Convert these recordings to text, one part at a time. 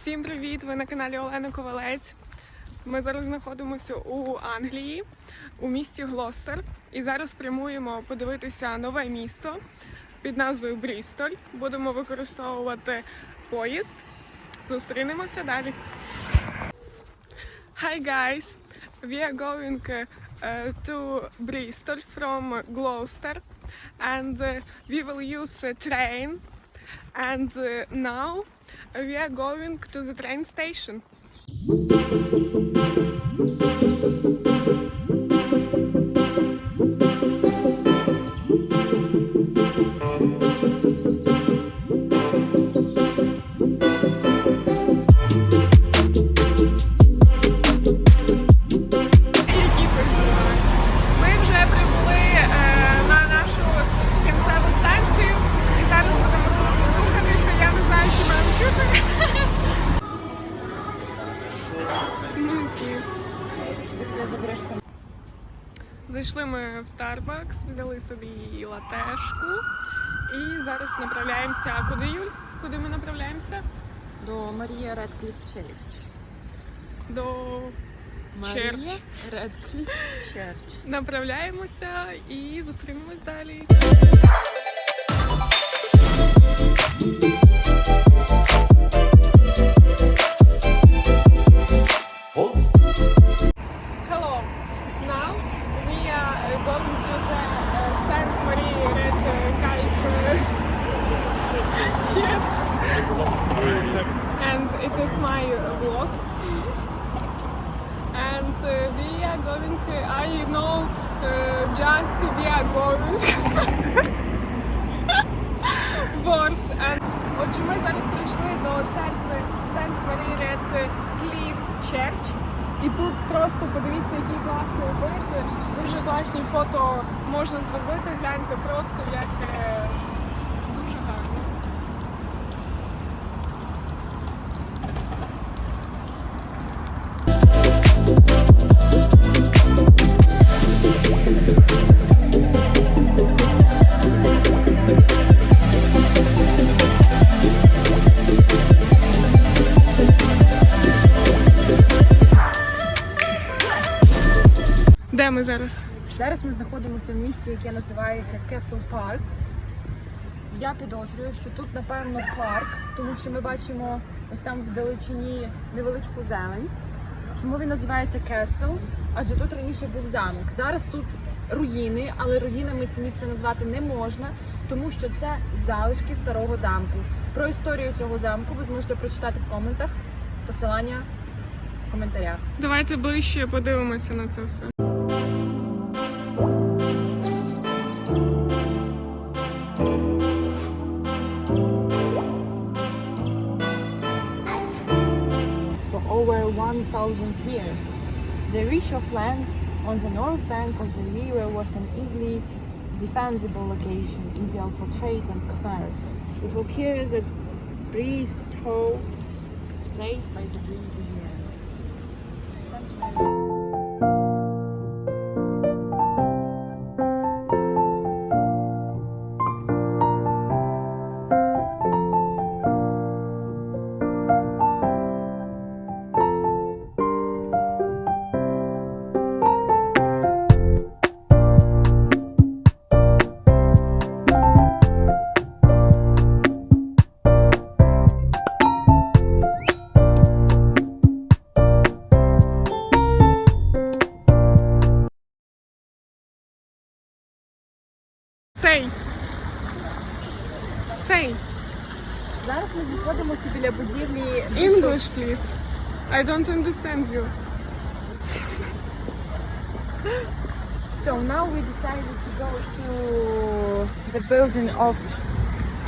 Всім привіт! Ви на каналі Олена Ковалець. Ми зараз знаходимося у Англії, у місті Глостер. І зараз прямуємо подивитися нове місто під назвою Брістоль. Будемо використовувати поїзд. Зустрінемося далі. Hi guys! We are going uh, to Bristol from Gloucester and uh, we will use a train and uh, now we are going to the train station. Зайшли ми в Starbucks, взяли собі латешку і зараз направляємося. Куди Юль? Куди ми направляємося? До Марія Редкліф Черч. До Марія Редкліф Черч. Направляємося і зустрінемось далі. And it is my vlog. And uh, we are going, uh, I know uh, just we are going words. And отже, ми зараз прийшли до церкви Saint Marie Red Cliff Church. І тут просто подивіться, який класний вид. Дуже класні фото можна зробити. Гляньте просто як Де ми зараз? Зараз ми знаходимося в місті, яке називається Кесл Парк. Я підозрюю, що тут, напевно, парк, тому що ми бачимо ось там в далечині невеличку зелень. Чому він називається Кесл? Адже тут раніше був замок. Зараз тут руїни, але руїнами це місце назвати не можна, тому що це залишки старого замку. Про історію цього замку ви зможете прочитати в коментах. Посилання в коментарях. Давайте ближче подивимося на це все. Over 1,000 years. The reach of land on the north bank of the river was an easily defensible location, ideal for trade and commerce. It was here that Bristol is placed by the Green River. Say. Say. Зараз ми знаходимося біля будівлі Bristol English, please. I don't understand you. So now we decided to go to the building of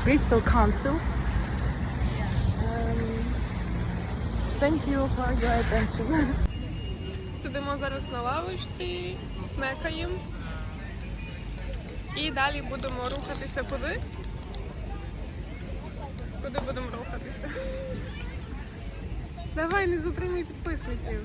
Bristol Council. Um, thank you for your attention. Сидимо зараз на лавочці, снекаємо. І далі будемо рухатися куди? Куди будемо рухатися? Давай, не затримуй підписників.